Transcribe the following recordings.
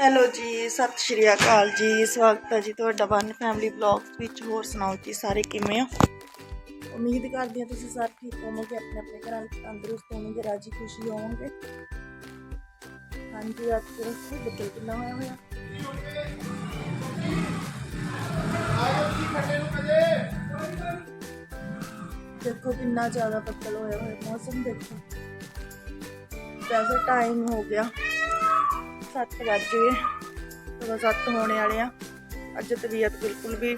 Hello ਜੀ, ਸਤਿ ਸ਼੍ਰੀ ਅਕਾਲ ਜੀ, ਸਵਾਗਤ ਹੈ ਜੀ ਤੁਹਾਡਾ ਵਨ ਫੈਮਿਲੀ ਵਲੌਗਸ ਵਿੱਚ। ਹੋਰ ਸੁਣਾਓ ਜੀ, ਸਾਰੇ ਕਿਵੇਂ ਹੋ? ਉਮੀਦ ਕਰਦੀ ਹਾਂ ਤੁਸੀਂ ਸਾਰੇ ਠੀਕ ਹੋਵੋਗੇ, ਆਪਣੇ ਆਪਣੇ ਘਰਾਂ ਵਿੱਚ ਤੰਦਰੁਸਤ ਹੋਵੋਗੇ, ਰਾਜੀ ਖੁਸ਼ੀ ਹੋਵੋਗੇ। ਹਾਂਜੀ, ਅੱਜ ਫਿਰ ਅਸੀਂ ਬੱਦਲ ਕਿੰਨਾ ਹੋਇਆ ਹੋਇਆ? ਦੇਖੋ ਕਿੰਨਾ ਜ਼ਿਆਦਾ ਬੱਦਲ ਹੋਇਆ ਹੋਇਆ, ਮੌਸਮ ਦੇਖੋ। ਵੈਸੇ ਟਾਈਮ ਹੋ ਗਿਆ। 7 ਵਜੇ ਕਦੋਂ 7 ਹੋਣੇ ਵਾਲੇ ਆ। ਅੱਜ ਤਬੀਅਤ ਬਿਲਕੁਲ ਵੀ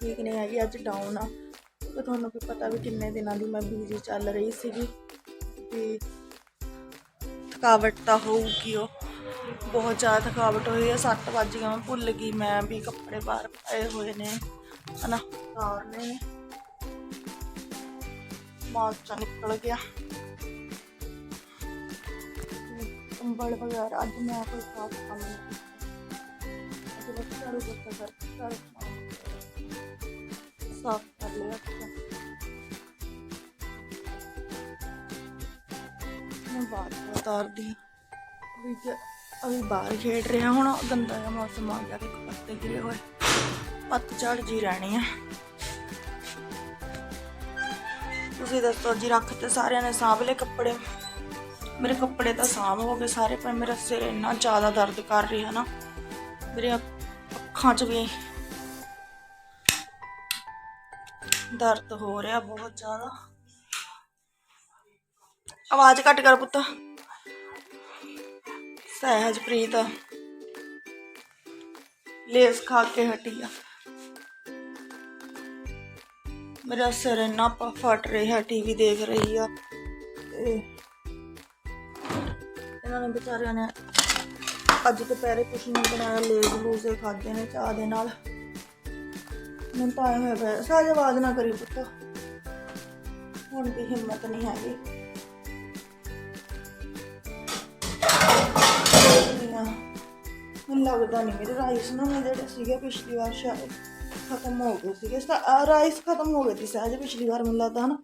ਠੀਕ ਨਹੀਂ ਹੈਗੀ, ਅੱਜ ਡਾਊਨ ਆ। ਤੇ ਤੁਹਾਨੂੰ ਵੀ ਪਤਾ ਵੀ ਕਿੰਨੇ ਦਿਨਾਂ ਦੀ ਮੈਂ ਬਿਜ਼ੀ ਚੱਲ ਰਹੀ ਸੀਗੀ। ਤੇ ਥਕਾਵਟ ਤਾਂ ਹੋਊਗੀ ਉਹ। ਬਹੁਤ ਜ਼ਿਆਦਾ ਥਕਾਵਟ ਹੋਈ ਆ। 7 ਵੱਜ ਗਿਆ ਮੈਂ ਭੁੱਲ ਗਈ ਮੈਂ ਵੀ ਕੱਪੜੇ ਬਾਹਰ ਪਾਏ ਹੋਏ ਨੇ। ਹਨਾ ਤਾਰਨੇ ਨੇ। ਮਾਸਟਰ ਨਿਕਲ ਗਿਆ। ਕੰਬਲ ਵਗੈਰਾ ਅੱਜ ਮੈਂ ਕੋਈ ਖਾਸ ਕੰਮ ਨਹੀਂ ਕੀਤਾ। ਅੱਜ ਬਸ ਝਾੜੂ ਪੋਚਾ ਘਰ ਸਾਫ਼ ਕਰ ਲਿਆ ਅੱਛਾ ਮੈਂ ਬਾਹਰ ਉਤਾਰਦੀ ਹਾਂ। ਵੀ ਕਿ ਅਭੀ ਬਾਹਰ ਖੇਡ ਰਿਹਾ ਹੁਣ ਗੰਦਾ ਜਿਹਾ ਮੌਸਮ ਆ ਗਿਆ ਕਿ ਪੱਤੇ ਗਿਰੇ ਹੋਏ। ਪੱਤਝੜ ਜੀ ਰਹਿਣੀ ਆ। ਤੁਸੀਂ ਦੱਸੋ ਜੀ ਰੱਖ ਤੇ ਸਾਰਿਆਂ ਨੇ ਸਾਂਭ ਲਏ ਕੱਪੜੇ? ਮੇਰੇ ਕੱਪੜੇ ਤਾਂ ਸਾਂਭ ਹੋ ਗਏ ਸਾਰੇ, ਪਰ ਮੇਰਾ ਸਿਰ ਇੰਨਾ ਜ਼ਿਆਦਾ ਦਰਦ ਕਰ ਰਿਹਾ ਨਾ, ਮੇਰੇ ਅੱਖਾਂ 'ਚ ਵੀ ਦਰਦ ਹੋ ਰਿਹਾ ਬਹੁਤ ਜ਼ਿਆਦਾ। ਆਵਾਜ਼ ਘੱਟ ਕਰ ਪੁੱਤ। ਸਹਿਜਪ੍ਰੀਤ ਲੇਸ ਖਾ ਕੇ ਹਟੀ ਆ। ਮੇਰਾ ਸਿਰ ਇੰਨਾ ਫਟ ਰਿਹਾ ਟੀਵੀ ਦੇਖ ਰਹੀ ਆ ਤੇ ਇਹਨਾਂ ਨੇ ਵਿਚਾਰਿਆਂ ਨੇ ਅੱਜ ਦੁਪਹਿਰੇ ਕੁਛ ਨਹੀਂ ਬਣਾਇਆ, ਲੇਜ਼ ਲੂਜ਼ੇ ਖਾਦੇ ਨੇ ਚਾਹ ਦੇ ਨਾਲ। ਮੈਨੂੰ ਤਾਂ ਐਂ ਹੋਇਆ ਪਿਆ, ਸਾਜ ਆਵਾਜ਼ ਨਾ ਕਰੀ ਪੁੱਤ। ਹੁਣ ਦੀ ਹਿੰਮਤ ਨਹੀਂ ਹੈਗੀ। ਮੈਨੂੰ ਲੱਗਦਾ ਨਹੀਂ ਮੇਰੇ ਰਾਈਸ ਨਾ ਮੈਂ ਜਿਹੜੇ ਸੀਗੇ ਪਿਛਲੀ ਵਾਰ ਸ਼ਾਇਦ ਖਤਮ ਹੋ ਗਏ ਸੀਗੇ। ਸਾ- ਰਾਈਸ ਖਤਮ ਹੋ ਗਏ ਸੀ ਸਹਿਜ ਪਿਛਲੀ ਵਾਰ, ਮੈਨੂੰ ਲੱਗਦਾ ਨਾ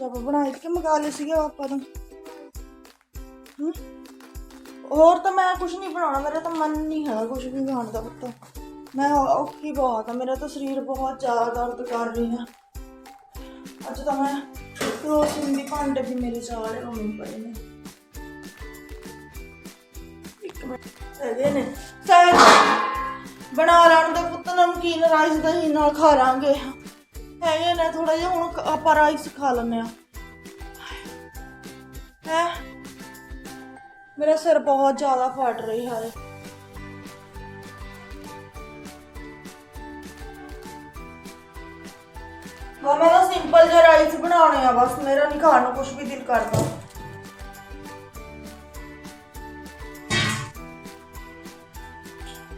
ਜਦ ਬਣਾਏ ਕਿ ਮੰਗਾ ਲਏ ਸੀਗੇ ਆਪਾਂ ਤੋਂ। ਹੋਰ ਤਾਂ ਮੈਂ ਕੁਝ ਨਹੀਂ ਬਣਾਉਣਾ, ਮੇਰਾ ਤਾਂ ਮਨ ਨਹੀਂ ਹੈਗਾ ਕੁਝ ਵੀ ਖਾਣ ਦਾ ਪੁੱਤ। ਮੈਂ ਔਖੀ ਬਹੁਤ ਆ, ਮੇਰਾ ਤਾਂ ਸਰੀਰ ਬਹੁਤ ਜ਼ਿਆਦਾ ਦਰਦ ਕਰ ਰਹੀ। ਆ ਅੱਜ ਤਾਂ ਮੈਂ ਰੋਸ਼ਨ ਦੀ ਭਾਂਡੇ ਵੀ ਮੇਰੇ ਸਾਰੇ ਹੋਣੇ ਪਏ ਨੇ। ਇੱਕ ਮਿੰਟ ਹੈਗੇ ਨੇ। ਸਹਿਜ ਬਣਾ ਲੈਣ ਦਾ ਪੁੱਤ, ਨਮਕੀਨ, ਰਾਈਸ, ਦਹੀਂ ਨਾਲ ਖਾ ਲਾਂਗੇ। ਹੈਗੇ ਨੇ ਥੋੜਾ ਜਿਹਾ, ਹੁਣ ਆਪਾਂ ਰਾਈਸ ਖਾ ਲੈਂਦੇ ਆ ਹੈ? ਮੇਰਾ ਸਿਰ ਬਹੁਤ ਜ਼ਿਆਦਾ ਫਟ ਰਹੀ ਹੈ ਹਾਂ, ਮੈਂ ਸਿੰਪਲ ਜਿਹਾ ਰਾਈਸ ਬਣਾਉਣੇ ਆ ਬਸ, ਮੇਰਾ ਨਹੀਂ ਖਾਣ ਨੂੰ ਕੁਝ ਵੀ ਦਿਲ ਕਰਦਾ।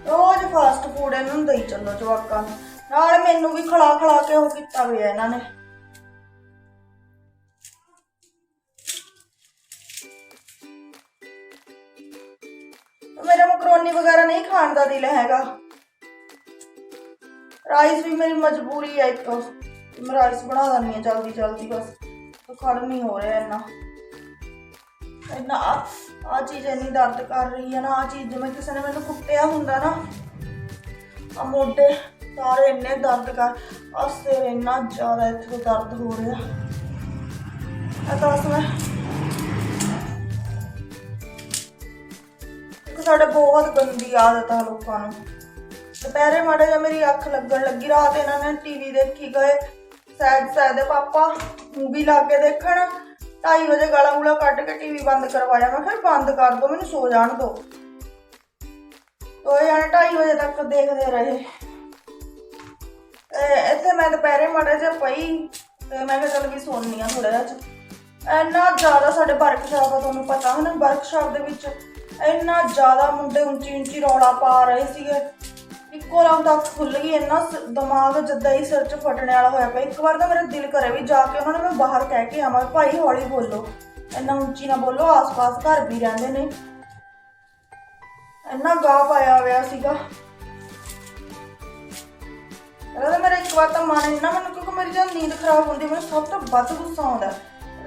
ਰੋਜ਼ ਫਾਸਟ ਫੂਡ ਇਹਨਾਂ ਨੂੰ ਦੇਈ ਚੱਲੋ ਜਵਾਕਾਂ ਨੂੰ। ਨਾਲ ਮੈਨੂੰ ਵੀ ਖਲਾ ਖਲਾ ਕੇ ਉਹ ਕੀਤਾ ਹੋਇਆ ਇਹਨਾਂ ਨੇ। ਮਕਰੋਨੀ ਵਗੈਰਾ ਨਹੀਂ ਖਾਣ ਦਾ ਦਿਲ ਹੈਗਾ। ਰਾਈਸ ਵੀ ਮੇਰੀ ਮਜਬੂਰੀ ਹੈ ਇੱਕ ਮੈਂ ਰਾਈਸ ਬਣਾ ਦਿੰਦੀ ਹਾਂ ਜਲਦੀ ਜਲਦੀ ਬਸ। ਖੜ ਨਹੀਂ ਹੋ ਰਿਹਾ ਇੰਨਾ। ਇੰਨਾ ਆ ਚੀਜ਼ ਇੰਨੀ ਦਰਦ ਕਰ ਰਹੀ ਹੈ ਨਾ, ਆ ਚੀਜ਼ ਜਿਵੇਂ ਕਿਸੇ ਨੇ ਮੈਨੂੰ ਕੁੱਟਿਆ ਹੁੰਦਾ ਨਾ, ਆ ਮੋਢੇ ਸਾਰੇ ਇੰਨੇ ਦਰਦ ਕਰ ਆ ਸਿਰ ਇੰਨਾ ਜ਼ਿਆਦਾ ਇੱਥੇ ਦਰਦ ਹੋ ਰਿਹਾ। ਆ ਤਾਂ ਮੈਂ ਇੱਕ ਸਾਡੇ ਬਹੁਤ ਗੰਦੀ ਆਦਤ ਆ ਲੋਕਾਂ ਨੂੰ। ਦੁਪਹਿਰੇ ਮਾੜੇ ਜਿਹਾ ਮੇਰੀ ਅੱਖ ਲੱਗਣ ਲੱਗੀ, ਰਾਤ ਇਹਨਾਂ ਨੇ ਟੀਵੀ ਦੇਖੀ ਗਏ। ਸੈਦ ਸੈਦ ਦੇ ਪਾਪਾ ਮੂਵੀ ਲਾ ਕੇ ਦੇਖਣ। 2:30 ਵਜੇ ਗਾਲਾਂ ਗੂਲਾ ਕੱਢ ਕੇ ਟੀਵੀ ਬੰਦ ਕਰਵਾਇਆ। ਮੈਂ ਕਿਹਾ, ਬੰਦ ਕਰ ਦੋ, ਮੈਨੂੰ ਸੋ ਜਾਣ ਦੋ। ਤੋਏ ਜਾਣੇ 2:30 ਵਜੇ ਤੱਕ ਦੇਖਦੇ ਰਹੇ। ਇੱਥੇ ਮੈਂ ਦੁਪਹਿਰੇ ਮਾੜੇ ਜਿਹਾ ਪਈ, ਤੇ ਮੈਂ ਕਿਹਾ, ਚਲ ਵੀ ਸੋਨੀ ਆ ਥੋੜਾ ਜਿਹਾ ਇੰਨਾ ਜ਼ਿਆਦਾ ਸਾਡੇ ਵਰਕਸ਼ਾਪ ਆ, ਤੁਹਾਨੂੰ ਪਤਾ ਹੈ ਨਾ ਵਰਕਸ਼ਾਪ ਦੇ ਵਿੱਚ ਇੰਨਾ ਜ਼ਿਆਦਾ ਮੁੰਡੇ ਉੱਚੀ ਉੱਚੀ ਰੌਲਾ ਪਾ ਰਹੇ ਸੀਗੇ। ਇੱਕੋ ਲਮ ਤੱਕ ਖੁੱਲ ਗਈ, ਇੰਨਾ ਸ- ਦਿਮਾਗ ਜਦਾਂ ਹੀ ਸਿਰ 'ਚ ਫਟਣੇ ਵਾਲਾ ਹੋਇਆ ਪਿਆ। ਇੱਕ ਵਾਰ ਤਾਂ ਮੇਰਾ ਦਿਲ ਕਰੇ ਵੀ ਜਾ ਕੇ ਉਹਨਾਂ ਨੂੰ ਮੈਂ ਬਾਹਰ ਕਹਿ ਕੇ ਆਵਾਂ ਭਾਈ ਹੌਲੀ ਬੋਲੋ। ਇੰਨਾ ਉੱਚੀ ਨਾ ਬੋਲੋ, ਆਸ-ਪਾਸ ਘਰ ਵੀ ਰਹਿੰਦੇ ਨੇ। ਇੰਨਾ ਗਾਹ ਪਾਇਆ ਹੋਇਆ ਸੀਗਾ। ਉਹਦਾ ਮੇਰਾ ਇੱਕ ਵਾਰ ਤਾਂ ਮਨ ਇੰਨਾ ਮੈਨੂੰ, ਕਿਉਂਕਿ ਮੇਰੀ ਜਦ ਨੀਂਦ ਖਰਾਬ ਹੁੰਦੀ, ਮੈਨੂੰ ਸਭ ਤੋਂ ਵੱਧ ਗੁੱਸਾ ਆਉਂਦਾ।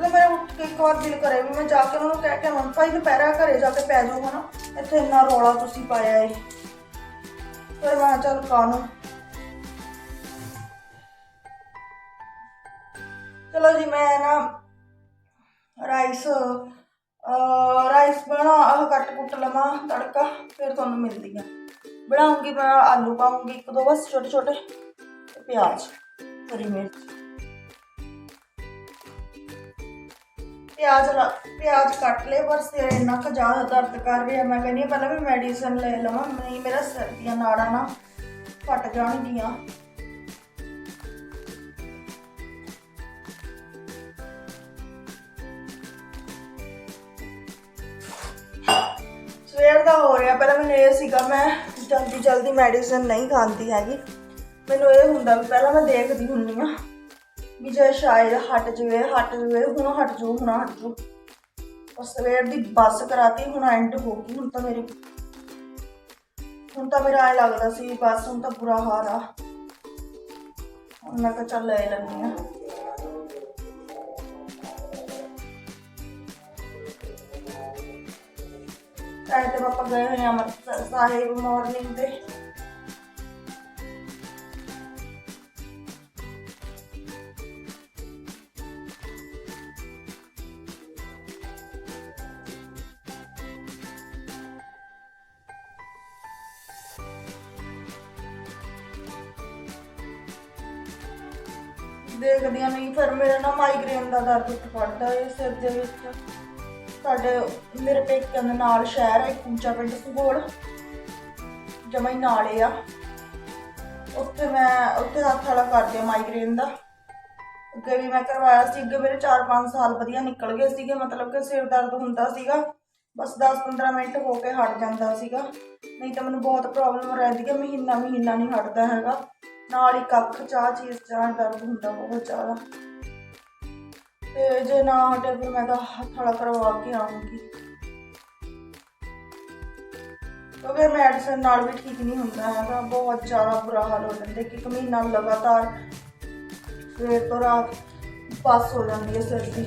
ਲੈ ਮੇਰਾ ਉੱਠ ਕੇ ਇੱਕ ਵਾਰ ਦਿਲ ਕਰੇ ਵੀ ਮੈਂ ਜਾ ਕੇ ਉਹਨਾਂ ਨੂੰ ਕਹਿ ਕੇ ਆਵਾਂ, ਭਾਈ ਦੁਪਹਿਰਾ ਘਰੇ ਜਾ ਕੇ ਪੈ ਜਾਓ ਹਨਾ ਇੱਥੇ ਇੰਨਾ ਰੌਲਾ ਤੁਸੀਂ ਪਾਇਆ ਏ। ਫਿਰ ਮੈਂ ਕਿਹਾ, ਚੱਲ ਕਾਨੂੰ ਚਲੋ ਜੀ, ਮੈਂ ਨਾ ਰਾਈਸ ਰਾਈਸ ਬਣਾ, ਆਹ ਕੱਟ ਕੁੱਟ ਲਵਾਂ ਤੜਕਾ, ਫਿਰ ਤੁਹਾਨੂੰ ਮਿਲਦੀ ਆ। ਬਣਾਉਂਗੀ ਮੈਂ, ਆਲੂ ਪਾਉਂਗੀ, ਇੱਕ ਦੋ ਬਸ ਛੋਟੇ ਛੋਟੇ ਤੇ ਪਿਆਜ਼, ਹਰੀ ਮਿਰਚ। ਪਿਆਜ਼ ਲਾ- ਪਿਆਜ਼ ਕੱਟ ਲਏ, ਪਰ ਸਿਰ ਇੰਨਾ ਕੁ ਜ਼ਿਆਦਾ ਦਰਦ ਕਰ ਰਿਹਾ। ਮੈਂ ਕਹਿੰਦੀ ਹਾਂ, ਪਹਿਲਾਂ ਵੀ ਮੈਡੀਸਨ ਲੈ ਲਵਾਂ, ਨਹੀਂ ਮੇਰਾ ਸਿਰ ਦੀਆਂ ਨਾੜਾਂ ਨਾ ਫਟ ਜਾਣਗੀਆਂ। ਸਵੇਰ ਦਾ ਹੋ ਰਿਹਾ, ਪਹਿਲਾਂ ਮੈਨੂੰ ਇਹ ਸੀਗਾ, ਮੈਂ ਜਲਦੀ ਜਲਦੀ ਮੈਡੀਸਨ ਨਹੀਂ ਖਾਂਦੀ ਹੈਗੀ। ਮੈਨੂੰ ਇਹ ਹੁੰਦਾ ਵੀ ਪਹਿਲਾਂ ਮੈਂ ਦੇਖਦੀ ਹੁੰਨੀ ਆ ਵੀ ਜੇ ਸ਼ਾਇਦ ਹਟ ਜਵੇ ਹਟ ਜਵੇ, ਹੁਣ ਹਟ ਜੂ, ਹੁਣ ਹਟ ਜੂ। ਉਹ ਸਵੇਰ ਦੀ ਬੱਸ ਕਰਾਤੀ, ਹੁਣ ਐਂਡ ਹੋ ਗਈ, ਹੁਣ ਤਾਂ ਮੇਰੀ ਹੁਣ ਤਾਂ ਮੇਰਾ ਐ ਲੱਗਦਾ ਸੀ, ਬਸ ਹੁਣ ਤਾਂ ਬੁਰਾ ਹਾਲ ਆ। ਹੁਣ ਮੈਂ ਕਿਹਾ ਚੱਲ ਲੈ ਲੈਂਦੀ ਆ। ਕਾਇ ਤੇ ਪਾਪਾ ਗਏ ਹੋਏ ਆ ਅੰਮ੍ਰਿਤਸਰ ਸਾਹਿਬ ਮਾਰਨਿੰਗ ਦੇ ਨਾ ਦਾ ਦਰਦ ਉੱਠ ਪੜਦਾ ਹੈ, ਸਿਰ ਦੇ ਵਿੱਚ। ਸਾਡੇ, ਮੇਰੇ ਪੇਕਿਆਂ ਦੇ ਨਾਲ ਸ਼ਹਿਰ ਹੈ, ਇੱਕ ਪਿੰਡ ਸੁਗੋਲ ਜਮਾਂ ਨਾਲੇ ਆ। ਉੱਥੇ ਮੈਂ, ਉੱਥੇ ਹੱਥ ਵਾਲਾ ਕਰਦੇ ਮਾਈਗ੍ਰੇਨ ਦਾ। ਅੱਗੇ ਵੀ ਮੈਂ ਕਰਵਾਇਆ ਸੀ, ਅੱਗੇ ਮੇਰੇ 4-5 ਸਾਲ ਵਧੀਆ ਨਿਕਲ ਗਏ ਸੀਗੇ, ਮਤਲਬ ਕਿ ਸਿਰ ਦਰਦ ਹੁੰਦਾ ਸੀਗਾ। ਬਸ 10-15 ਮਿੰਟ ਹੋ ਕੇ ਹਟ ਜਾਂਦਾ ਸੀਗਾ। ਨਹੀਂ ਤਾਂ ਮੈਨੂੰ ਬਹੁਤ ਪ੍ਰੋਬਲਮ ਰਹਿੰਦੀ ਹੈ ਮਹੀਨਾ ਮਹੀਨਾ ਨਹੀਂ ਹਟਦਾ ਹੈਗਾ। ਨਾਲ ਹੀ ਕੱਖ, ਚਾਹ, ਚੀਜ਼ ਚਾਹ ਦਰਦ ਹੁੰਦਾ ਬਹੁਤ ਜ਼ਿਆਦਾ। ਤੇ ਜੇ ਨਾ ਹਟੇ ਫਿਰ ਮੈਂ ਤਾਂ ਹੱਥ ਵਾਲਾ ਕਰਵਾ ਕੇ ਆਉਂਗੀ ਕਿਉਂਕਿ ਮੈਡੀਸਨ ਨਾਲ ਵੀ ਠੀਕ ਨਹੀਂ ਹੁੰਦਾ ਹੈਗਾ ਬਹੁਤ ਜ਼ਿਆਦਾ ਬੁਰਾ ਹਾਲ ਹੋ ਜਾਂਦਾ ਕਿ ਇੱਕ ਮਹੀਨਾ ਲਗਾਤਾਰ ਸਵੇਰ ਤੋਂ ਰਾਤ ਪਾਸ ਹੋ ਜਾਂਦੀ ਹੈ ਸਿਰ ਦੀ।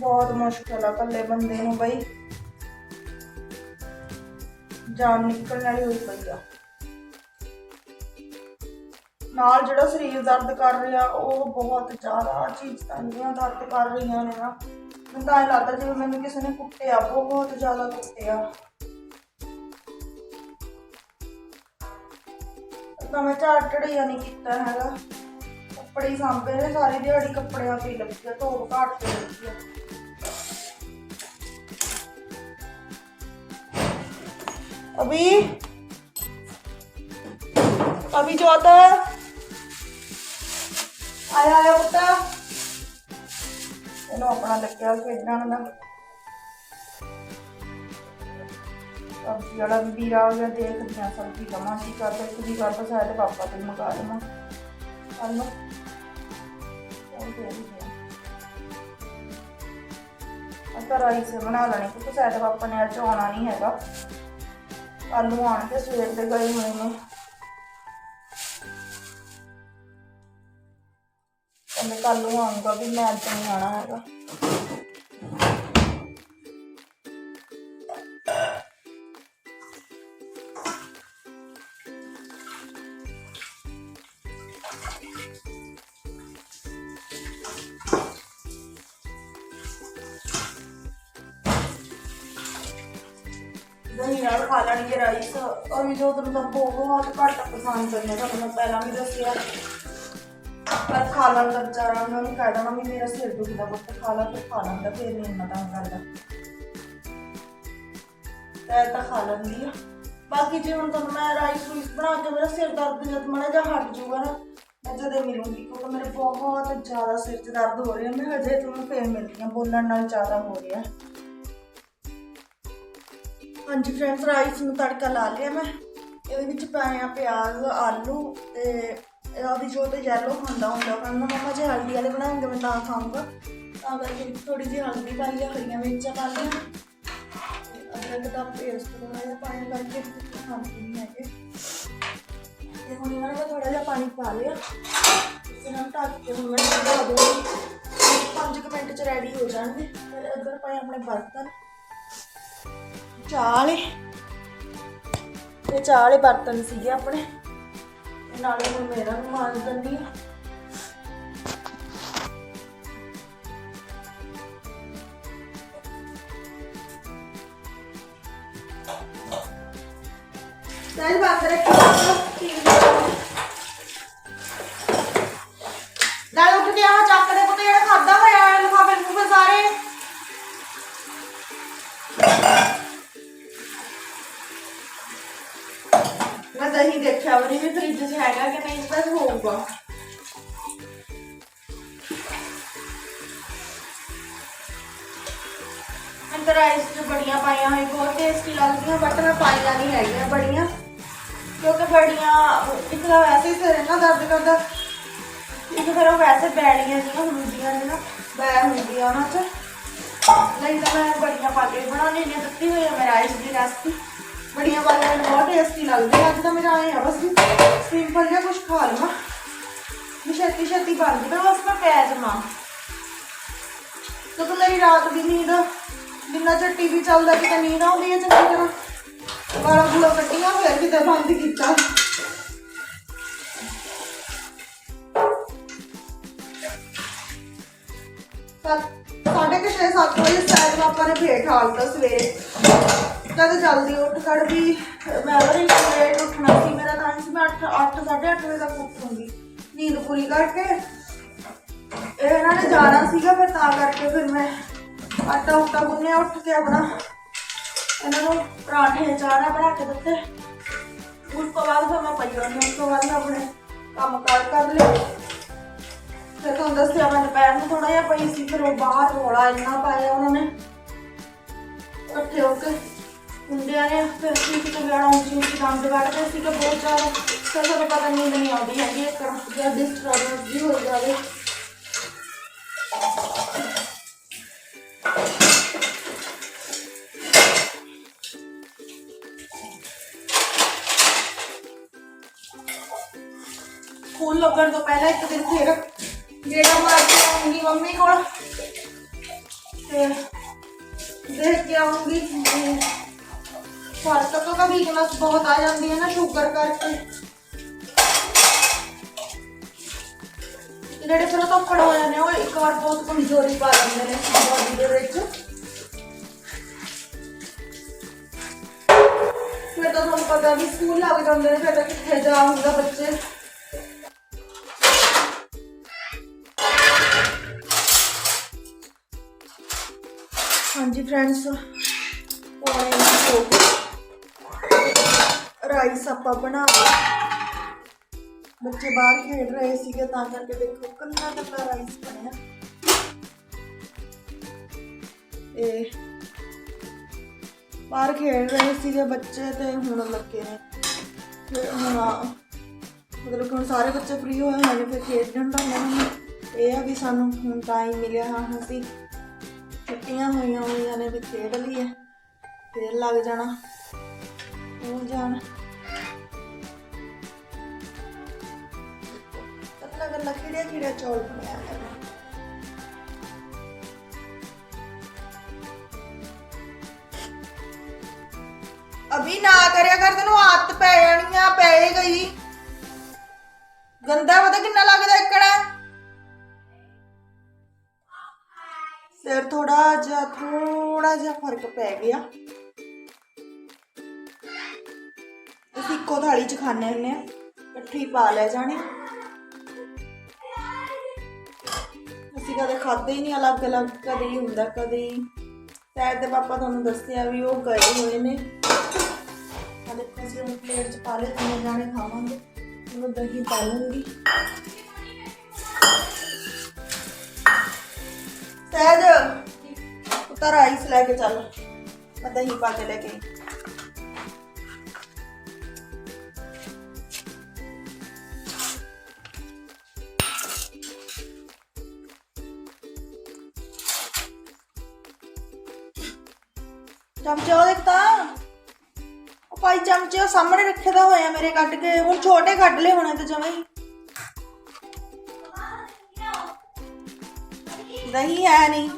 ਬਹੁਤ ਮੁਸ਼ਕਲ ਆ ਇਕੱਲੇ ਬੰਦੇ ਨੂੰ ਬਈ। ਜਾਨ ਨਿਕਲਣ ਵਾਲੀ ਹੋਈ ਪਈ ਆ। ਨਾਲ ਜਿਹੜਾ ਸਰੀਰ ਦਰਦ ਕਰ ਰਿਹਾ ਉਹ ਬਹੁਤ ਜ਼ਿਆਦਾ ਚੀਜ਼ ਤਾਂੀਆਂ ਦਰਦ ਕਰ ਰਹੀਆਂ ਨੇ ਨਾ ਮੈਨੂੰ ਤਾਂ ਐਂ ਲੱਗਦਾ ਜਿਵੇਂ ਮੈਨੂੰ ਕਿਸੇ ਨੇ ਕੁੱਟਿਆ ਬਹੁਤ ਜ਼ਿਆਦਾ ਕੁੱਟਿਆ ਤਾਂ ਮੈਂ ਝਾੜ ਝੜੀਆ ਨਹੀਂ ਕੀਤਾ ਹੈਗਾ ਕੱਪੜੇ ਹੀ ਸਾਂਭੇ ਨੇ ਸਾਰੀ ਦਿਹਾੜੀ ਕੱਪੜਿਆਂ ਤੇ ਹੀ ਲੱਗੀ ਆ ਧੋਬ ਘਾਟ ਤੇ ਲੱਗੀ ਆ अभी अभी जो आता है ਆਇਆ ਆਇਆ ਪੁੱਤਾ। ਇਹਨੂੰ ਆਪਣਾ ਲੱਗਿਆ ਭੇਜਣਾ ਨਾ। ਸਬਜ਼ੀ ਵਾਲਾ ਵੀ ਵੀਰਾ ਗਿਆ ਦੇਖਦੀ ਆ ਸਬਜ਼ੀ ਕਮਾਂ ਕੀ ਕਰਦਾ ਕਿ ਵੀ ਕਰਦਾ, ਸ਼ਾਇਦ ਪਾਪਾ ਤੇ ਮੰਗਾ ਲਵਾਂ ਕੱਲ ਨੂੰ ਅਸਾਂ ਰਾਈਸ ਬਣਾ ਲੈਣੀ ਕਿਉਂਕਿ ਸਾਡੇ ਪਾਪਾ ਨੇ ਅੱਜ ਆਉਣਾ ਨਹੀਂ ਹੈਗਾ। ਕੱਲ ਨੂੰ ਆਣ ਕੇ ਸਵੇਰ ਦੇ ਗਏ ਹੋਏ ਨੇ। ਕੱਲ ਨੂੰ ਆਉਂਗਾ ਵੀ ਮੈਂ ਅੱਜ ਨਹੀਂ ਆਣਾ ਹੈਗਾ। ਦਹੀਂ ਨਾਲ ਖਾ ਲੈਣਗੇ ਰਾਈਸ ਔਰ ਵੀ ਜੋ ਤੁਹਾਨੂੰ ਤਾਂ ਬਹੁਤ ਘੱਟ ਪਸੰਦ ਨੇ ਤੁਹਾਨੂੰ ਮੈਂ ਪਹਿਲਾਂ ਵੀ ਦੱਸਿਆ। ਪਰ ਖਾ ਲੈਂਦਾ ਵਿਚਾਰਾ ਉਹਨਾਂ ਨੂੰ ਕਹਿ ਦੇਣਾ ਵੀ ਮੇਰਾ ਸਿਰ ਦੁਖਦਾ ਬਹੁਤ ਖਾ ਲਾ ਫਿਰ ਖਾ ਲੈਂਦਾ, ਫਿਰ ਨਹੀਂ ਇੰਨਾ ਤੰਗ ਕਰਦਾ। ਤੇ ਤਾਂ ਖਾ ਲੈਂਦੀ ਆ। ਬਾਕੀ ਜੇ ਹੁਣ ਤੁਹਾਨੂੰ ਮੈਂ ਰਾਈਸ ਰੂਈਸ ਬਣਾ ਕੇ ਮੇਰਾ ਸਿਰ ਦਰਦ ਜਦ ਮੜਾ ਜਾ ਹਟ ਜਾਊਗਾ ਨਾ, ਮੈਂ ਜਦੇ ਮਿਲੂੰਗੀ, ਕਿਉਂਕਿ ਮੇਰੇ ਬਹੁਤ ਜ਼ਿਆਦਾ ਸਿਰ 'ਚ ਦਰਦ ਹੋ ਰਿਹਾ, ਮੈਂ ਹਜੇ ਤੁਹਾਨੂੰ ਫੇਰ ਮਿਲਦੀ ਆ, ਬੋਲਣ ਨਾਲ ਜ਼ਿਆਦਾ ਹੋ ਰਿਹਾ। ਹਾਂਜੀ ਫਰੈਂਡਸ ਰਾਈਸ ਨੂੰ ਤੜਕਾ ਲਾ ਲਿਆ ਮੈਂ, ਇਹਦੇ ਵਿੱਚ ਪਾਇਆ ਪਿਆਜ਼, ਆਲੂ ਤੇ ਇਹਦਾ ਵੀ ਜੋ ਤੇ ਯੈਲੋ ਹੁੰਦਾ ਹੁੰਦਾ ਕਹਿੰਦਾ ਮਮਾ ਜੇ ਹਲਦੀ ਵਾਲੇ ਬਣਾਉਂਗੇ ਮੈਂ ਤਾਂ ਖਾਊਂਗਾ। ਤਾਂ ਕਰਕੇ ਥੋੜੀ ਜਿਹੀ ਹਲਦੀ ਪਾਈ ਆ, ਹਰੀਆਂ ਮਿਰਚਾਂ ਪਾ ਲਈਆਂ। ਅਦਰਕ ਦਾ ਪੇਸਟ ਬਣਾਇਆ, ਪਾਣੀ ਕਰਕੇ ਖਾਂਦੀ ਨਹੀਂ ਹੈਗੇ। ਤੇ ਹੁਣ ਇਹਨਾਂ ਨੇ ਥੋੜਾ ਜਿਹਾ ਪਾਣੀ ਪਾ ਲਿਆ। ਇਸ ਨਾਲ ਢੱਕ ਕੇ ਹੁਣ ਮੈਂ ਬਣਾ ਦੂੰਗੀ 5 ਮਿੰਟ ਚ ਰੈਡੀ ਹੋ ਜਾਣਗੇ। ਫਿਰ ਇੱਧਰ ਪਾਏ ਆਪਣੇ ਬਰਤਨ, ਚਾਹ ਵਾਲੇ, ਤੇ ਚਾਹ ਵਾਲੇ ਬਰਤਨ ਸੀਗੇ ਆਪਣੇ। ਨਾਲੇ ਹੁਣ ਮੇਰਾ ਨੂੰ ਮਾਂਜ ਦਿੰਦੀ ਆ ਮੈਂ ਦਹੀਂ ਦੇਖਿਆ ਵਰੀ ਵੀ ਫ੍ਰਿਜ 'ਚ ਹੈਗਾ ਕਿ ਨਹੀਂ ਬਸ ਹੋਊਗਾ। ਅੰਦਰ ਆਈਸ ਚ ਬੜੀਆਂ ਪਾਈਆਂ ਹੋਈ ਬਹੁਤ ਟੇਸਟੀ ਲੱਗਦੀਆਂ ਬਟ ਮੈਂ ਪਾਈਆਂ ਨਹੀਂ ਹੈਗੀਆਂ ਬੜੀਆਂ। ਕਿਉਂਕਿ ਬੜੀਆਂ ਇੱਕ ਤਾਂ ਵੈਸੇ ਹੀ ਸਿਰ ਨਾ ਦਰਦ ਕਰਦਾ। ਇੱਕ ਫਿਰ ਉਹ ਵੈਸੇ ਬੈੜੀਆਂ ਜਿਹੀਆਂ ਹੁੰਦੀਆਂ ਨੇ ਨਾ, ਬੈ ਹੁੰਦੀਆਂ ਉਹਨਾਂ 'ਚ। ਨਹੀਂ ਤਾਂ ਮੈਂ ਬੜੀਆਂ ਪਾ ਕੇ ਬਣਾਉਣੀ ਨੇ ਦਿੱਤੀ ਹੋਈ ਹੈ ਮੇਰਾ ਆਈਸ ਦੀ ਰੈਸਪੀ ਬੜੀਆਂ ਪਾ ਕੇ ਮੈਨੂੰ ਬਹੁਤ ਟੇਸਟੀ ਲੱਗਦੀ ਹੈ ਅੱਜ ਤਾਂ ਮੇਰਾ ਆਏ ਆ ਬਸ ਸਿੰਪਲ ਜਿਹਾ ਕੁਝ ਖਾ ਲਵਾਂ। ਵੀ ਛੇਤੀ ਛੇਤੀ ਬਣ ਜਵੇ, ਬਸ ਮੈਂ ਪੈ ਜਾਵਾਂ। ਕਿਉਂਕਿ ਮੇਰੀ ਰਾਤ ਦੀ ਨੀਂਦ, ਜਿੰਨਾ ਚਿਰ ਟੀਵੀ ਚੱਲਦਾ ਕਿਤੇ ਨੀਂਦ ਆਉਂਦੀ ਹੈ ਚੰਗੀ ਤਰ੍ਹਾਂ। ਗਾਲਾਂ ਗੂਲਾਂ ਕੱਟੀਆਂ, ਫਿਰ ਕਿਤੇ ਬੰਦ ਕੀਤਾ। ਸੱਤ- ਸਾਢੇ ਕੁ ਛੇ, ਸੱਤ ਵਜੇ ਸੈਰ ਪਾਪਾ ਨੇ ਫੇਰ ਠਾਲਤਾ ਸਵੇਰੇ। ਕਦ ਜਲਦੀ ਉੱਠ ਖੜ ਵੀ ਮੈਂ ਬੜੀ ਲੇਟ ਉੱਠਣਾ ਸੀ। ਮੇਰਾ ਟਾਈਮ ਸੀ, ਮੈਂ 8 8 8:30 ਵਜੇ ਤੱਕ ਉੱਠੂੰਗੀ। ਨੀਂਦ ਪੂਰੀ ਕਰਕੇ। ਇਹਨਾਂ ਨੇ ਜਾਣਾ ਸੀਗਾ, ਫਿਰ ਤਾਂ ਕਰਕੇ ਫਿਰ ਮੈਂ ਆਟਾ ਉਟਾ ਗੁੰਨਿਆ, ਉੱਠ ਕੇ ਆਪਣਾ। ਇਹਨਾਂ ਨੂੰ ਪਰਾਠੇ ਚਾਰਾ ਬਣਾ ਕੇ ਦਿੱਤੇ। ਉਸ ਤੋਂ ਬਾਅਦ ਫਿਰ ਮੈਂ ਪਈ ਰਹੀ ਉਸ ਤੋਂ ਬਾਅਦ ਮੈਂ ਆਪਣੇ ਕੰਮ ਕਾਰ ਕਰ ਲਏ। ਫਿਰ ਤੁਹਾਨੂੰ ਦੱਸਿਆ ਮੈਂ ਦੁਪਹਿਰ ਨੂੰ ਥੋੜਾ ਜਿਹਾ ਪਈ ਸੀ, ਫਿਰ ਉਹ ਬਾਹਰ ਰੋਲਾ ਇੰਨਾ ਪਾਇਆ ਉਹਨਾਂ ਨੇ। ਇਕੱਠੇ ਹੋ ਕੇ। ਹੁੰਦਿਆਂ ਨੇ ਫਿਰ ਸੀ ਕਿ ਗਾਣਾ ਉੱਚੀ ਉੱਚੀ ਕੰਮ ਕੱਢਦੇ ਸੀ ਕਿ ਬਹੁਤ ਜ਼ਿਆਦਾ ਫਿਰ ਸਾਨੂੰ ਪਤਾ ਨਹੀਂ ਨਹੀਂ ਆਉਂਦੀ ਹੈਗੀ ਇੱਕ ਜਾਂ ਡਿਸਟਰਬੈਂਸ ਵੀ ਹੋ ਜਾਵੇ। ਸਕੂਲ ਲੱਗਣ ਤੋਂ ਪਹਿਲਾਂ ਇੱਕ ਦਿਨ ਫਿਰ ਗੇੜਾ ਮਾਰ ਕੇ ਆਉਂਗੀ ਮੰਮੀ ਕੋਲ। ਤੇ ਦੇਖ ਕੇ ਆਉਂਗੀ ਵੀ ਫ਼ਰਕ ਤੋਂ ਕभी ਵੀਕਨੈਸ ਬਹੁਤ ਆ ਜਾਂਦੀ ਹੈ ਨਾ ਸ਼ੂਗਰ ਕਰਕੇ। ਤੇ ਜਿਹੜੇ ਫਿਰ ਉਹ ਧੱਫੜ ਹੋ ਜਾਂਦੇ ਆ, ਉਹ ਇੱਕ ਵਾਰ ਬਹੁਤ ਕਮਜ਼ੋਰੀ ਪਾ ਦਿੰਦੇ ਨੇ ਬੋਡੀ ਦੇ ਵਿੱਚ। ਫਿਰ ਤਾਂ ਤੁਹਾਨੂੰ ਪਤਾ ਵੀ ਸਕੂਲ ਲੱਗ ਜਾਂਦੇ ਨੇ ਫਿਰ ਤਾਂ ਕਿੱਥੇ ਜਾ ਹੁੰਦਾ ਬੱਚੇ। ਹਾਂਜੀ ਫਰੈਂਡਸ ਪੌਣੇ ਵੀਹ ਹੋ ਗਏ ਰਾਈਸ ਆਪਾਂ ਬਣਾ ਬੱਚੇ ਬਾਹਰ ਖੇਡ ਰਹੇ ਸੀਗੇ, ਤਾਂ ਕਰਕੇ ਦੇਖੋ ਕੱਲਾ ਕੱਲਾ ਰਾਈਸ ਬਣਿਆ। ਇਹ ਬਾਹਰ ਖੇਡ ਰਹੇ ਸੀਗੇ ਬੱਚੇ ਤੇ ਹੁਣ ਲੱਗੇ ਨੇ। ਫਿਰ ਹੁਣ ਮਤਲਬ ਕਿ ਹੁਣ ਸਾਰੇ ਬੱਚੇ ਫ੍ਰੀ ਹੋਏ ਹਨ ਫਿਰ ਖੇਡਣ ਦਾ ਮੈਨੂੰ ਇਹ ਆ ਵੀ ਸਾਨੂੰ ਹੁਣ ਟਾਈਮ ਮਿਲਿਆ। ਹਾਂ, ਅਸੀਂ ਛੁੱਟੀਆਂ ਹੋਈਆਂ ਹੋਈਆਂ ਨੇ ਵੀ ਖੇਡ ਲਈਏ, ਫਿਰ ਲੱਗ ਜਾਣਾ। ਹੋ ਜਾਣ। ਕੱਲਾ ਕੱਲਾ ਚੌਲ ਬਣਾਇਆ ਕਰਨਾ ਅਭੀ ਨਾ ਕਰਿਆ ਕਰ, ਤੈਨੂੰ ਆਦਤ ਪੈ ਜਾਣੀ ਆ, ਪੈ ਹੀ ਗਈ। ਗੰਦਾ ਪਤਾ ਕਿੰਨਾ ਲੱਗਦਾ ਇੱਕੜਾ? ਸਿਰ ਥੋੜਾ ਜਿਹਾ ਥੋੜਾ ਜਿਹਾ ਫ਼ਰਕ ਪੈ ਗਿਆ। ਅਸੀਂ ਇੱਕੋ ਥਾਲੀ ਚ ਖਾਣੇ ਹੁੰਦੇ ਆ। ਇਕੱਠੀ ਪਾ ਲੈ ਜਾਣੇ। ਅਸੀਂ ਕਦੇ ਖਾਦੇ ਹੀ ਨਹੀਂ ਅਲੱਗ ਅਲੱਗ, ਕਦੇ ਹੀ ਹੁੰਦਾ, ਕਦੇ ਹੀ। ਸ਼ਾਇਦ ਤੇ ਪਾਪਾ ਤੁਹਾਨੂੰ ਦੱਸਿਆ ਵੀ ਉਹ ਗਏ ਹੋਏ ਨੇ। ਆ ਦੇਖੋ, ਅਸੀਂ ਪਲੇਟ ਚ ਪਾ ਲਏ ਤਿੰਨੇ ਜਾਣੇ ਖਾਵਾਂਗੇ, ਉਹਨੂੰ ਦਹੀਂ ਪਾ ਲੂੰਗੀ ਸਹਿਜ ਉਤਾਰ ਰਾਈਸ ਲੈ ਕੇ ਚੱਲ, ਮੈਂ ਦਹੀਂ ਪਾ ਕੇ ਲੈ ਕੇ ਚਮਚਾ ਉਹ ਦੇਖ ਤਾਂ। ਉਹ ਪਾਈ ਚਮਚੇ ਉਹ ਸਾਹਮਣੇ ਰੱਖੇ ਦਾ ਹੋਇਆ ਮੇਰੇ ਕੱਢ ਕੇ। ਹੁਣ ਛੋਟੇ ਕੱਢ ਲਏ ਹੋਣੇ ਤੇ ਜਮਾਂ ਹੀ। ਦਹੀਂ ਹੈ ਨਹੀਂ।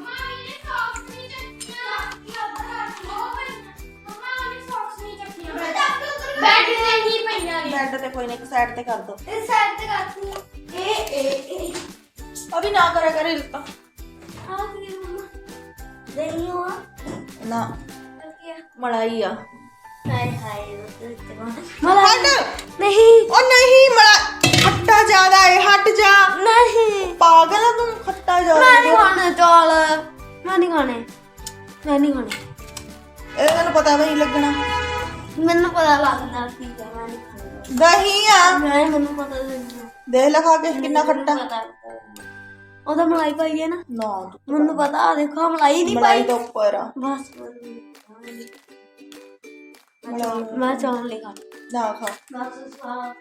ਬੈਡ ਤੇ ਹੀ ਪਈਆਂ ਨੇ। ਬੈੱਡ ਤੇ ਕੋਈ ਨਾ ਇੱਕ ਸਾਈਡ ਤੇ ਕਰ ਦੋ। ਇਸ ਸਾਈਡ ਤੇ ਕਰਤੀ ਇਹ ਇਹ ਇਹ। ਅਭੀ ਨਾ ਕਰਿਆ ਕਰੇ ਇਲਕਾ ਆ ਕੀ ਮਮਾ? ਹੁਆ ਨਾ। ਮਲਾਈ ਆ। ਹਾਏ ਹਾਏ ਹਟ। ਨਹੀਂ। ਉਹ ਨਹੀਂ ਮਲਾ ਖੱਟਾ ਜ਼ਿਆਦਾ ਹੈ ਹਟ ਜਾ। ਨਹੀਂ। ਪਾਗਲ ਆ ਤੂੰ ਖੱਟਾ ਮੈਂ ਨਹੀਂ ਜ਼ਿਆਦਾ ਖਾਣੇ ਚੌਲ। ਮੈਂ ਨਹੀਂ ਖਾਣੇ। ਮੈਂ ਨਹੀਂ ਖਾਣੇ। ਇਹ ਤੈਨੂੰ ਪਤਾ ਵੀ ਨਹੀਂ ਲੱਗਣਾ। ਮੈਨੂੰ ਪਤਾ ਲੱਗਦਾ ਕੀ ਹੈ ਮੈਂ ਨਹੀਂ ਖਾਣੇ। ਦਹੀਂ ਆ। ਮੈਂ ਮੈਨੂੰ ਪਤਾ ਨਹੀਂ ਦੇਖ ਲੈ ਖਾ ਕੇ ਕਿੰਨਾ ਖੱਟਾ। ਪਤਾ ਉਹਦਾ ਮਲਾਈ ਪਾਈ ਹੈ ਨਾ? ਨਾ ਮੈਨੂੰ ਪਤਾ ਆ ਦੇਖੋ ਮਲਾਈ ਨਹੀਂ ਮਲਾਈ ਪਾਈ। ਤੋਂ ਉੱਪਰ। ਆ ਬਸ। ਮਲਾਈ। ਮੈਂ ਨਹੀਂ ਖਾਣੇ ਨਾ ਖਾ। ਬਸ ਖਾ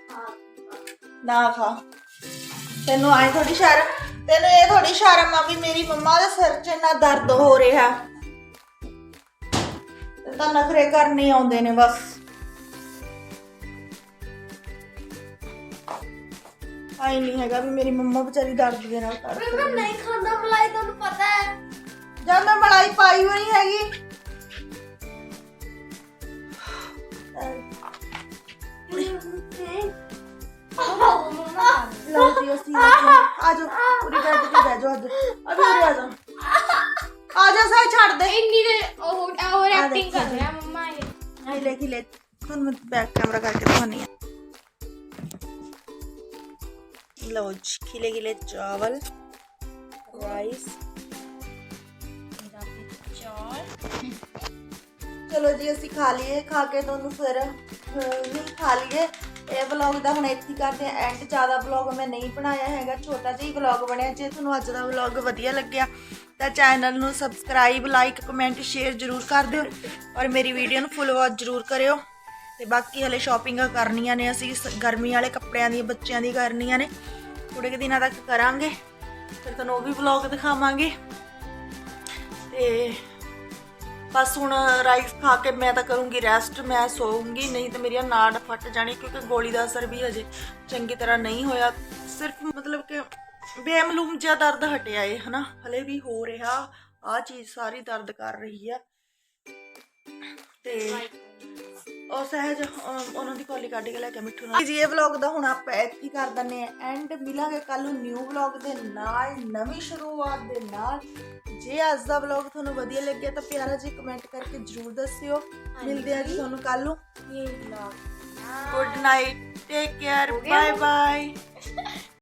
ਨਾ ਖਾ। ਤੈਨੂੰ ਆਏ ਥੋੜੀ ਸ਼ਰਮ ਤੈਨੂੰ ਇਹ ਥੋੜੀ ਸ਼ਰਮ ਆ ਵੀ ਮੇਰੀ ਮੰਮਾ ਦੇ ਸਿਰ 'ਚ ਇੰਨਾ ਦਰਦ ਹੋ ਰਿਹਾ। ਤੇ ਤਾਂ ਨਖਰੇ ਕਰਨੇ ਆਉਂਦੇ ਨੇ ਬਸ। ਆਈ ਨਹੀਂ ਹੈਗਾ ਵੀ ਮੇਰੀ ਮੰਮਾ ਵਿਚਾਰੀ ਦਰਦ ਦੇ ਨਾਲ ਕਰ ਮੈਂ ਨਹੀਂ ਖਾਂਦਾ ਮਲਾਈ ਤੁਹਾਨੂੰ ਪਤਾ ਹੈ। ਜਦ ਮੈਂ ਮਲਾਈ ਪਾਈ ਹੋਈ ਹੈਗੀ। ਲਓ ਜੀ ਅਸੀਂ ਆ ਜਾਓ ਪੂਰੀ ਬੈਠ ਕੇ ਬਹਿ ਜਾਓ ਅੱਜ ਅਭੀ ਉਰੇ ਆ ਜਾ। ਆ ਜਾ ਸਾਈ ਛੱਡ ਦੇ। ਇੰਨੀ ਦੇ ਉਹ ਉਹ ਆ ਐਕਟਿੰਗ ਦੇਖੋ। ਕਰ ਰਿਹਾ ਮੰਮਾ ਇਹ। ਨਹੀਂ ਲੈ ਕੇ ਲੈ। ਤੁਹਾਨੂੰ ਮੈਂ ਬੈਕ ਕੈਮਰਾ ਕਰਕੇ ਦਿਖਾਉਣੀ ਆ ਲਓ ਜੀ ਖਿਲੇ ਖਿਲੇ ਚਾਵਲ ਰਾਈਸ ਚੌਲ ਚਲੋ ਜੀ, ਅਸੀਂ ਖਾ ਲਈਏ, ਖਾ ਕੇ ਤੁਹਾਨੂੰ ਫਿਰ ਨਹੀਂ ਖਾ ਲਈਏ। ਇਹ ਵਲੌਗ ਦਾ ਹੁਣ ਇੱਥੇ ਕਰਦੇ ਆ ਐਂਡ ਜ਼ਿਆਦਾ ਵਲੌਗ ਮੈਂ ਨਹੀਂ ਬਣਾਇਆ ਹੈਗਾ, ਛੋਟਾ ਜਿਹਾ ਹੀ ਵਲੌਗ ਬਣਿਆ। ਜੇ ਤੁਹਾਨੂੰ ਅੱਜ ਦਾ ਵਲੌਗ ਵਧੀਆ ਲੱਗਿਆ, ਤਾਂ ਚੈਨਲ ਨੂੰ ਸਬਸਕ੍ਰਾਈਬ ਲਾਈਕ ਕਮੈਂਟ ਸ਼ੇਅਰ ਜ਼ਰੂਰ ਕਰ ਦਿਓ ਔਰ ਮੇਰੀ ਵੀਡੀਓ ਨੂੰ ਫੁੱਲ ਵਾਚ ਜ਼ਰੂਰ ਕਰਿਓ। ਤੇ ਬਾਕੀ ਹਲੇ ਸ਼ਾਪਿੰਗਾਂ ਕਰਨੀਆਂ ਨੇ ਅਸੀਂ, ਸ- ਗਰਮੀ ਵਾਲੇ ਕੱਪੜਿਆਂ ਦੀਆਂ, ਬੱਚਿਆਂ ਦੀ ਕਰਨੀਆਂ ਨੇ। ਥੋੜੇ ਕੁ ਦਿਨਾਂ ਤੱਕ ਕਰਾਂਗੇ, ਫਿਰ ਤੁਹਾਨੂੰ ਉਹ ਵੀ ਵਲੌਗ ਦਿਖਾਵਾਂਗੇ। ਤੇ ਬਸ ਹੁਣ ਰਾਈਸ ਖਾ ਕੇ ਮੈਂ ਤਾਂ ਕਰੂੰਗੀ ਰੈਸਟ ਮੈਂ ਸੋਊਂਗੀ ਨਹੀਂ ਤਾਂ ਮੇਰੀਆਂ ਨਾੜ ਫਟ ਜਾਣੀ ਕਿਉਂਕਿ ਗੋਲੀ ਦਾ ਅਸਰ ਵੀ ਹਜੇ ਚੰਗੀ ਤਰ੍ਹਾਂ ਨਹੀਂ ਹੋਇਆ। ਸਿਰਫ ਮਤਲਬ ਕਿ ਬੇਮਲੂਮ ਜਿਹਾ ਦਰਦ ਹਟਿਆ ਏ, ਹਨਾ? ਹਲੇ ਵੀ ਹੋ ਰਿਹਾ ਆ ਚੀਜ਼ ਸਾਰੀ ਦਰਦ ਕਰ ਰਹੀ ਆ। ਤੇ ਉਹ ਸਹਿਜ ਅਹ, ਉਹਨਾਂ ਦੀ ਕੋਲੀ ਕੱਢ ਕੇ ਲੈ ਕੇ ਮਿੱਠੂ ਨਾਲ। ਜੀ ਇਹ ਵਲੌਗ ਦਾ ਹੁਣ ਆਪਾਂ ਇੱਥੇ ਹੀ ਕਰ ਦਿੰਨੇ ਆ ਐਂਡ ਮਿਲਾਂਗੇ ਕੱਲ ਨੂੰ ਨਿਊ ਵਲੌਗ ਦੇ ਨਾਲ ਨਵੀਂ ਸ਼ੁਰੂਆਤ ਦੇ ਨਾਲ। ਜੇ ਅੱਜ ਦਾ ਵਲੌਗ ਤੁਹਾਨੂੰ ਵਧੀਆ ਲੱਗਿਆ ਤਾਂ ਪਿਆਰਾ ਜੀ ਕਮੈਂਟ ਕਰਕੇ ਜਰੂਰ ਦੱਸਿਓ। ਮਿਲਦੇ ਆ ਜੀ ਤੁਹਾਨੂੰ ਕੱਲ ਨੂੰ। ਇਹ vlog good night take care bye bye